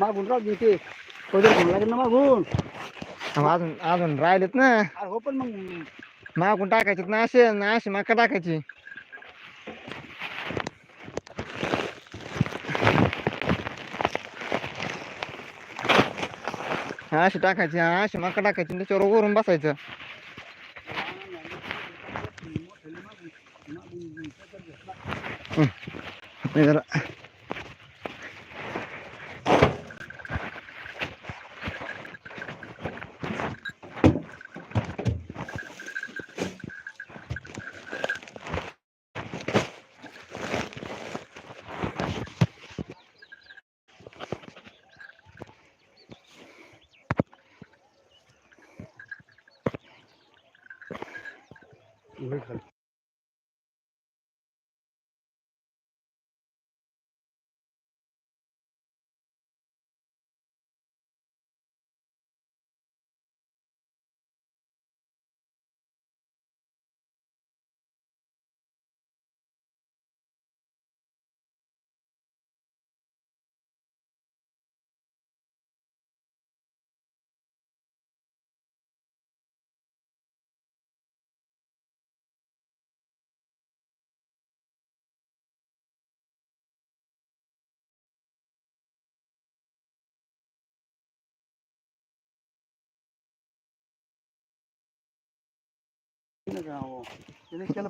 मागून राहू दे ते. पदर घ्यावं लागेल ना मागून. मग अजून अजून राहिलेत ना. अरे हो पण मग. मागून टाकायचे ना असे ना असे मका टाकायची. हा, अशी टाकायची हा, अशी मका टाकायची त्याच्यावर वरून बसायचं. जरा 你没喝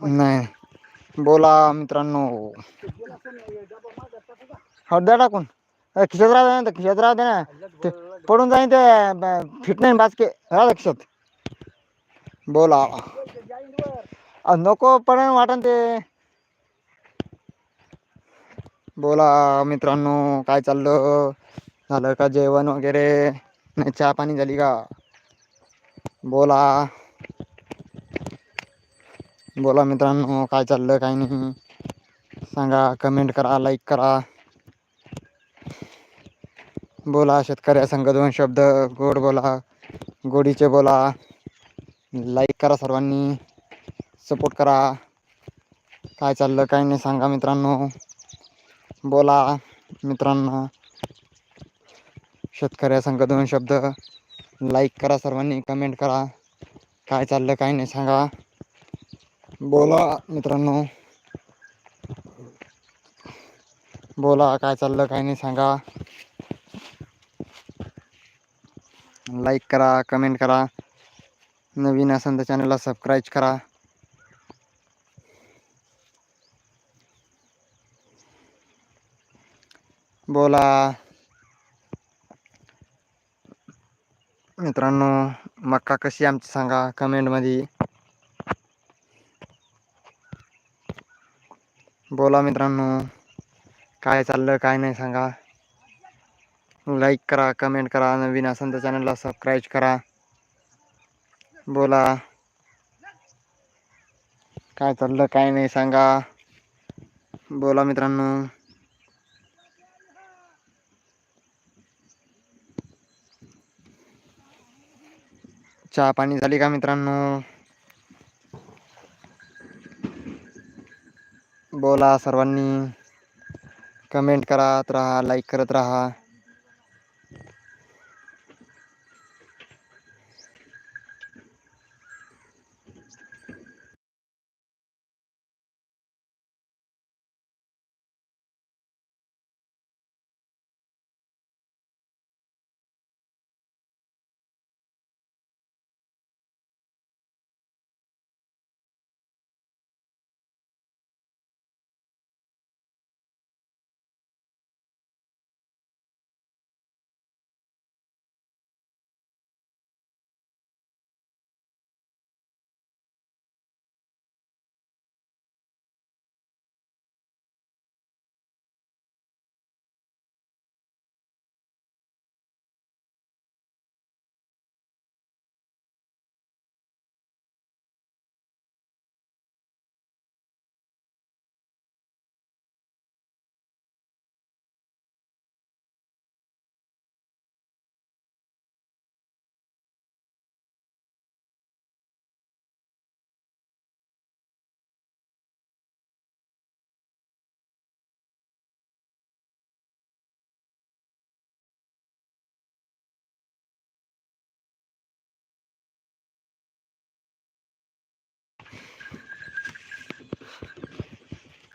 नाही. बोला मित्रांनो. गेला असेल ना, हे डबा मागं टाकू का? हो द्या टाकून खिशात राहू दे फिट बोला. नको पडन वाटन ते. बोला मित्रांनो काय चाललं? झालं का जेवण वगैरे? नाही चहा पाणी झाली का? बोला. बोला मित्रांनो काय चाललं काय नाही. सांगा कमेंट करा लाईक करा. बोला शेतकऱ्या संघ दोन शब्द गोड बोला गोडीचे बोला. लाईक करा सर्वांनी सपोर्ट करा. काय चाललं काय नाही सांगा मित्रांनो. बोला मित्रांनो. शेतकऱ्या संघ दोन शब्द लाईक करा सर्वांनी कमेंट करा. काय चाललं काय नाही सांगा. बोला मित्रांनो. बोला काय चाललं काय नाही सांगा. लाईक करा कमेंट करा. नवीन असेल तर चॅनलला सबस्क्राईब करा. बोला. मित्रांनो मक्का कशी आमची सांगा कमेंटमध्ये बोला मित्रांनो काय चाललं काय नाही सांगा. लाईक करा कमेंट करा नवीन असेल तर चॅनलला सबस्क्राईब करा. बोला. काय चाललं काय नाही सांगा. बोला मित्रांनो. चहा पाणी झाली का मित्रांनो? बोला सर्वांनी. कमेंट करत राहा लाईक करत राहा.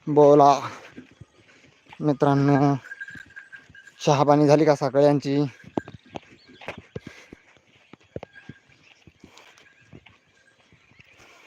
बोला. मित्रांनो चहा पाणी झाली का सगळ्यांची?